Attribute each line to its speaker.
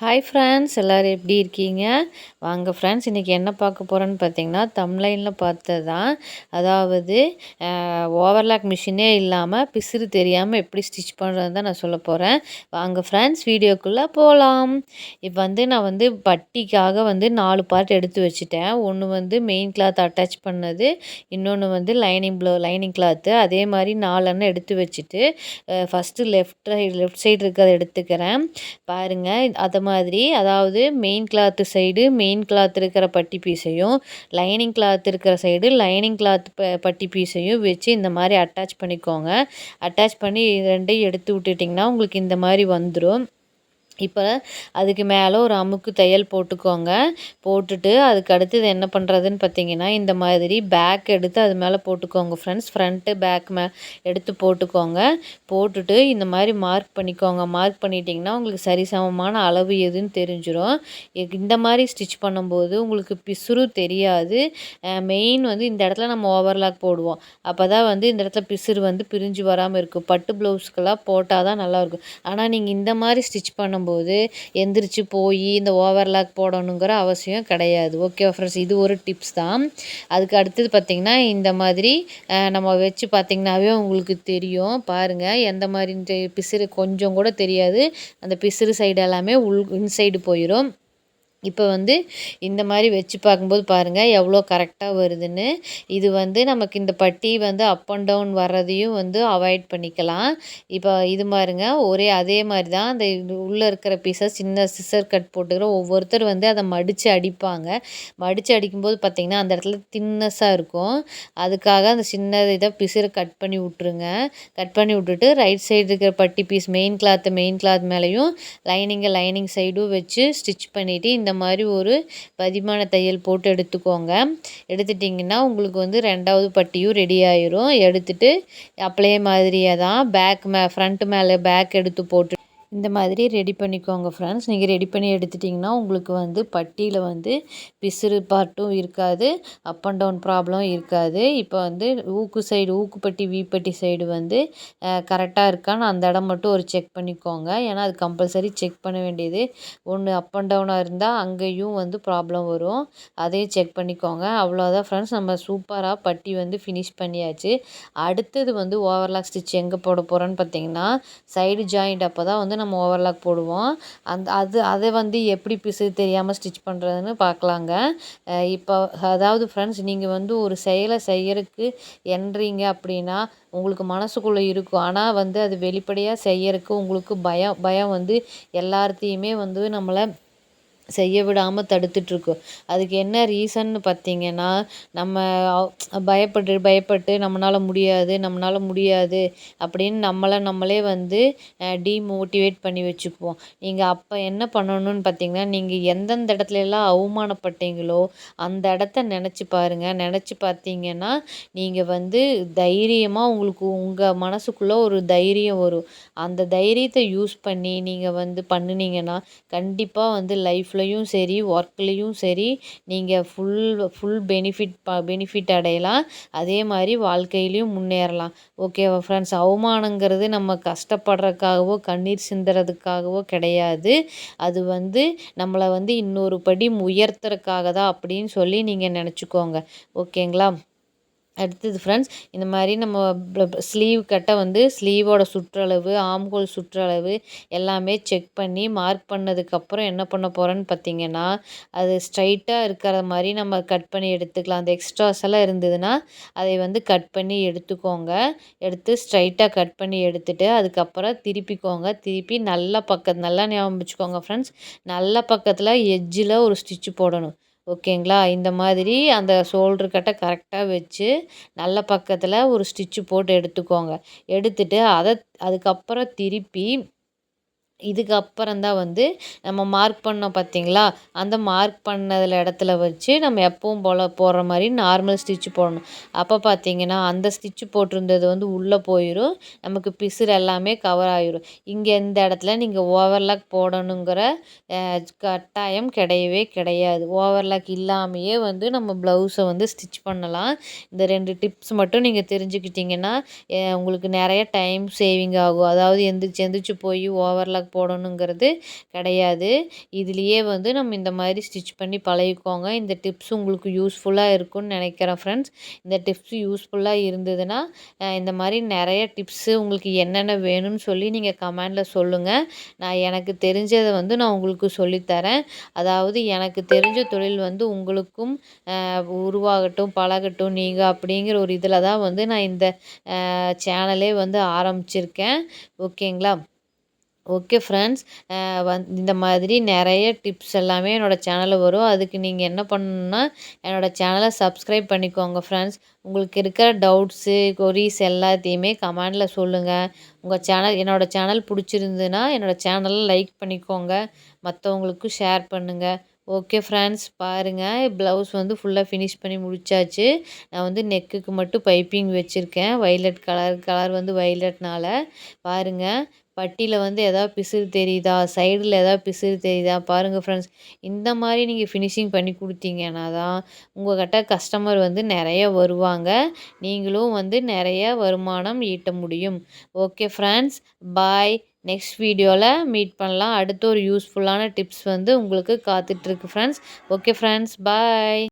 Speaker 1: Hi friends எல்லோரும் எப்படி இருக்கீங்க? வாங்க ஃப்ரெண்ட்ஸ் இன்றைக்கி என்ன பார்க்க போகிறோன்னு பார்த்தீங்கன்னா தம்லைனில் பார்த்தது தான் அதாவது ஓவர்லாக் மிஷினே இல்லாமல் பிசுறு தெரியாமல் எப்படி ஸ்டிச் பண்ணுறது தான் நான் சொல்ல போகிறேன் வாங்க ஃப்ரெண்ட்ஸ் வீடியோக்குள்ளே போகலாம் இப்போ வந்து நான் வந்து பட்டிக்காக வந்து நாலு பார்ட் எடுத்து வச்சுட்டேன். ஒன்று வந்து மெயின் கிளாத் அட்டாச் பண்ணது இன்னொன்று வந்து லைனிங் ப்ளோ லைனிங் கிளாத்து அதே மாதிரி நாலெண்ணம் எடுத்து வச்சுட்டு ஃபஸ்ட்டு லெஃப்ட் லெஃப்ட் சைடு இருக்கிறத எடுத்துக்கிறேன். பாருங்கள் அதை மாதிரி அதாவது main cloth side main cloth இருக்கிற பட்டி பீஸையும் லைனிங் கிளாத் இருக்கிற சைடு லைனிங் கிளாத் ப பட்டி பீஸையும் வச்சு இந்த மாதிரி அட்டாச் பண்ணிக்கோங்க. அட்டாச் பண்ணி ரெண்டையும் எடுத்து விட்டுட்டிங்கன்னா உங்களுக்கு இந்த மாதிரி வந்துடும் இப்போ அதுக்கு மேலே ஒரு அமுக்கு தையல் போட்டுக்கோங்க. போட்டுட்டு அதுக்கு அடுத்தது என்ன பண்ணுறதுன்னு பார்த்தீங்கன்னா இந்த மாதிரி பேக் எடுத்து அது மேலே போட்டுக்கோங்க ஃப்ரெண்ட்ஸ் ஃப்ரண்ட்டு பேக் மே எடுத்து போட்டுக்கோங்க. போட்டுட்டு இந்த மாதிரி மார்க் பண்ணிக்கோங்க. மார்க் பண்ணிட்டிங்கன்னா உங்களுக்கு சரிசமமான அளவு எதுன்னு தெரிஞ்சிடும் இந்த மாதிரி ஸ்டிச் பண்ணும்போது உங்களுக்கு பிசுறு தெரியாது. மெயின் வந்து இந்த இடத்துல நம்ம ஓவர்லாக் போடுவோம். அப்போ தான் வந்து இந்த இடத்துல பிசுறு வந்து பிரிஞ்சு வராமல் இருக்கும். பட்டு ப்ளவுஸ்க்கெல்லாம் போட்டால் தான் நல்லாயிருக்கும் ஆனால் நீங்கள் இந்த மாதிரி ஸ்டிச் பண்ணும்போது போது எந்திரிச்சு போய் இந்த ஓவர்லாக் போடணுங்கிற அவசியம் கிடையாது. ஓகே ஃப்ரெண்ட்ஸ் இது ஒரு டிப்ஸ் தான். அதுக்கு அடுத்தது பார்த்திங்கன்னா இந்த மாதிரி நம்ம வச்சு பார்த்திங்கனாவே உங்களுக்கு தெரியும். பாருங்கள் எந்த மாதிரி பிசிறு கொஞ்சம் கூட தெரியாது. அந்த பிசிறு சைடு எல்லாமே உள் இன்சைடு போயிடும் இப்போ வந்து இந்த மாதிரி வச்சு பார்க்கும்போது பாருங்கள் எவ்வளோ கரெக்டாக வருதுன்னு. இது வந்து நமக்கு இந்த பட்டி வந்து அப் அண்ட் டவுன் வர்றதையும் வந்து அவாய்ட் பண்ணிக்கலாம். இப்போ இது மாதிரிங்க ஒரே அதே மாதிரி தான் அந்த உள்ளே இருக்கிற பீஸை சின்ன சிசர் கட் போட்டுக்கிற ஒவ்வொருத்தர் வந்து அதை மடித்து அடிப்பாங்க. மடித்து அடிக்கும்போது பார்த்திங்கன்னா அந்த இடத்துல தின்னஸாக இருக்கும். அதுக்காக அந்த சின்ன இதை பிசுரை கட் பண்ணி விட்ருங்க கட் பண்ணி விட்டுட்டு ரைட் சைடு இருக்கிற பட்டி piece main cloth main cloth மேலேயும் லைனிங்கை லைனிங் சைடும் வச்சு ஸ்டிச் பண்ணிவிட்டு இந்த இந்த மாதிரி ஒரு பதிமான தையல் போட்டு எடுத்துக்கோங்க. எடுத்துட்டிங்கன்னா உங்களுக்கு வந்து ரெண்டாவது பட்டியும் ரெடி ஆயிரும். எடுத்துட்டு அப்படியே மாதிரியே தான் பேக் மே ஃப்ரண்ட் மேலே பேக் எடுத்து போட்டு இந்த மாதிரி ரெடி பண்ணிக்கோங்க ஃப்ரெண்ட்ஸ் நீங்கள் ரெடி பண்ணி எடுத்துட்டிங்கன்னா உங்களுக்கு வந்து பட்டியில் வந்து பிசுறு பார்ட்டும் இருக்காது அப் அண்ட் டவுன் ப்ராப்ளம் இருக்காது. இப்போ வந்து ஊக்கு சைடு ஊக்குப்பட்டி வீப்பட்டி சைடு வந்து கரெக்டாக இருக்கான்னு அந்த இடம் மட்டும் ஒரு செக் பண்ணிக்கோங்க. ஏன்னா அது கம்பல்சரி செக் பண்ண வேண்டியது. ஒன்று அப் அண்ட் டவுனாக இருந்தால் அங்கேயும் வந்து ப்ராப்ளம் வரும். அதையும் செக் பண்ணிக்கோங்க. அவ்வளோதான் ஃப்ரெண்ட்ஸ் நம்ம சூப்பராக பட்டி வந்து ஃபினிஷ் பண்ணியாச்சு. அடுத்தது வந்து ஓவர்லாக் ஸ்டிச் எங்கே போட போகிறோன்னு பார்த்தீங்கன்னா சைடு ஜாயிண்ட் அப்போ தான் வந்து நம்ம ஓவர்லாக் போடுவோம். அந்த அது அதை வந்து எப்படி பிசு தெரியாமல் ஸ்டிச் பண்ணுறதுன்னு பார்க்கலாங்க. இப்போ அதாவது ஃப்ரெண்ட்ஸ் நீங்கள் வந்து ஒரு செயலை செய்யறதுக்கு என்றீங்க அப்படின்னா உங்களுக்கு மனசுக்குள்ளே இருக்கும். ஆனால் வந்து அது வெளிப்படையாக செய்யறதுக்கு உங்களுக்கு பயம் பயம் வந்து எல்லாத்தையுமே வந்து நம்மளை செய்ய விடாமல் தடுத்துட்ருக்கும் அதுக்கு என்ன ரீசன்னு பார்த்தீங்கன்னா நம்ம பயப்பட்டு பயப்பட்டு நம்மளால் முடியாது நம்மளால் முடியாது அப்படின்னு நம்மளை நம்மளே வந்து டீமோட்டிவேட் பண்ணி வச்சுக்குவோம். நீங்கள் அப்போ என்ன பண்ணணும்னு பார்த்தீங்கன்னா நீங்கள் எந்தெந்த இடத்துலலாம் அவமானப்பட்டீங்களோ அந்த இடத்த நினச்சி பாருங்கள் நினச்சி பார்த்தீங்கன்னா நீங்கள் வந்து தைரியமாக உங்களுக்கு உங்கள் மனசுக்குள்ளே ஒரு தைரியம் வரும். அந்த தைரியத்தை யூஸ் பண்ணி நீங்கள் வந்து பண்ணினீங்கன்னா கண்டிப்பாக வந்து லைஃப்பில் லைஃப்லேயும் சரி ஒர்க்லேயும் சரி நீங்கள் ஃபுல் ஃபுல் பெனிஃபிட் ப பெனிஃபிட் அடையலாம். அதே மாதிரி வாழ்க்கையிலையும் முன்னேறலாம். ஓகேவா ஃப்ரெண்ட்ஸ் அவமானங்கிறது நம்ம கஷ்டப்படுறதுக்காகவோ கண்ணீர் சிந்துறதுக்காகவோ கிடையாது. அது வந்து நம்மளை வந்து இன்னொரு படி உயர்த்துறதுக்காக தான் அப்படின்னு சொல்லி நீங்கள் நினச்சிக்கோங்க. ஓகேங்களா அடுத்தது ஃப்ரெண்ட்ஸ் இந்த மாதிரி நம்ம ஸ்லீவ் கட்டை வந்து ஸ்லீவோட சுற்றளவு ஆம்கோல் சுற்றளவு எல்லாமே செக் பண்ணி மார்க் பண்ணதுக்கப்புறம் என்ன பண்ண போகிறோன்னு பார்த்தீங்கன்னா அது ஸ்ட்ரைட்டாக இருக்கிற மாதிரி நம்ம கட் பண்ணி எடுத்துக்கலாம். அந்த எக்ஸ்ட்ராஸ் எல்லாம் இருந்ததுன்னா அதை வந்து கட் பண்ணி எடுத்துக்கோங்க. எடுத்து ஸ்ட்ரைட்டாக கட் பண்ணி எடுத்துகிட்டு அதுக்கப்புறம் திருப்பிக்கோங்க. திருப்பி நல்ல பக்கத்து நல்லா ஞாபகம் வச்சுக்கோங்க ஃப்ரெண்ட்ஸ் நல்ல பக்கத்தில் எஜ்ஜில் ஒரு ஸ்டிச்சு போடணும். ஓகேங்களா? இந்த மாதிரி அந்த ஷோல்ட்ரு கட்டை கரெக்டாக வச்சு நல்ல பக்கத்தில் ஒரு ஸ்டிச்சு போட்டு எடுத்துக்கோங்க. எடுத்துகிட்டு அதை அதுக்கப்புறம் திருப்பி இதுக்கப்புறம் தான் வந்து நம்ம மார்க் பண்ணோம் பார்த்தீங்களா? அந்த மார்க் பண்ணதில் இடத்துல வச்சு நம்ம எப்பவும் போல் போடுற மாதிரி நார்மல் ஸ்டிச்சு போடணும். அப்போ பார்த்தீங்கன்னா அந்த ஸ்டிச்சு போட்டிருந்தது வந்து உள்ளே போயிடும் நமக்கு பிசுறு எல்லாமே கவர் ஆகிரும் இங்கே இந்த இடத்துல நீங்கள் ஓவர்லாக் போடணுங்கிற கட்டாயம் கிடையவே கிடையாது. ஓவர்லாக் இல்லாமையே வந்து நம்ம ப்ளவுஸை வந்து ஸ்டிச் பண்ணலாம். இந்த ரெண்டு டிப்ஸ் மட்டும் நீங்கள் தெரிஞ்சுக்கிட்டிங்கன்னா உங்களுக்கு நிறைய டைம் சேவிங் ஆகும். அதாவது எந்திரிச்சு எந்திரிச்சு போய் ஓவர்லாக் போடணுங்கிறது கிடையாது. இதுலேயே வந்து நம்ம இந்த மாதிரி ஸ்டிச் பண்ணி பழகிக்கோங்க. இந்த டிப்ஸ் உங்களுக்கு யூஸ்ஃபுல்லாக இருக்கும்னு நினைக்கிறேன் ஃப்ரெண்ட்ஸ். இந்த டிப்ஸ் யூஸ்ஃபுல்லாக இருந்ததுன்னா இந்த மாதிரி நிறைய டிப்ஸு உங்களுக்கு என்னென்ன வேணும்னு சொல்லி நீங்கள் கமெண்டில் சொல்லுங்கள் நான் எனக்கு தெரிஞ்சதை வந்து நான் உங்களுக்கு சொல்லித்தரேன். அதாவது எனக்கு தெரிஞ்ச தொழில் வந்து உங்களுக்கும் உருவாகட்டும் பழகட்டும் நீங்கள் அப்படிங்கிற ஒரு இதில் தான் வந்து நான் இந்த சேனலே வந்து ஆரம்பிச்சிருக்கேன். ஓகேங்களா? Okay friends. வந் இந்த மாதிரி நிறைய டிப்ஸ் எல்லாமே என்னோடய சேனலில் வரும். அதுக்கு நீங்கள் என்ன பண்ணணுன்னா என்னோடய சேனலை சப்ஸ்கிரைப் பண்ணிக்கோங்க ஃப்ரெண்ட்ஸ். உங்களுக்கு இருக்கிற டவுட்ஸு கொரீஸ் எல்லாத்தையுமே கமெண்டில் சொல்லுங்கள் உங்கள் சேனல் என்னோடய சேனல் பிடிச்சிருந்துன்னா என்னோடய சேனலை லைக் பண்ணிக்கோங்க. மற்றவங்களுக்கும் ஷேர் பண்ணுங்கள் ஓகே ஃப்ரெண்ட்ஸ் பாருங்கள் ப்ளவுஸ் வந்து ஃபுல்லாக ஃபினிஷ் பண்ணி முடித்தாச்சு நான் வந்து நெக்குக்கு மட்டும் பைப்பிங் வச்சுருக்கேன். வைலட் கலர் கலர் வந்து வைலட்னால் பாருங்கள் பட்டியில் வந்து எதாவது பிசுறு தெரியுதா? சைடில் எதாவது பிசுறு தெரியுதா? பாருங்கள் ஃப்ரெண்ட்ஸ் இந்த மாதிரி நீங்கள் ஃபினிஷிங் பண்ணி கொடுத்தீங்கன்னா தான் உங்கள்கிட்ட கஸ்டமர் வந்து நிறைய வருவாங்க. நீங்களும் வந்து நிறைய வருமானம் ஈட்ட முடியும். ஓகே ஃப்ரெண்ட்ஸ் பாய் நெக்ஸ்ட் வீடியோவில் மீட் பண்ணலாம். அடுத்து ஒரு யூஸ்ஃபுல்லான டிப்ஸ் வந்து உங்களுக்கு காத்துட்ருக்கு ஃப்ரெண்ட்ஸ் ஓகே ஃப்ரெண்ட்ஸ் பாய்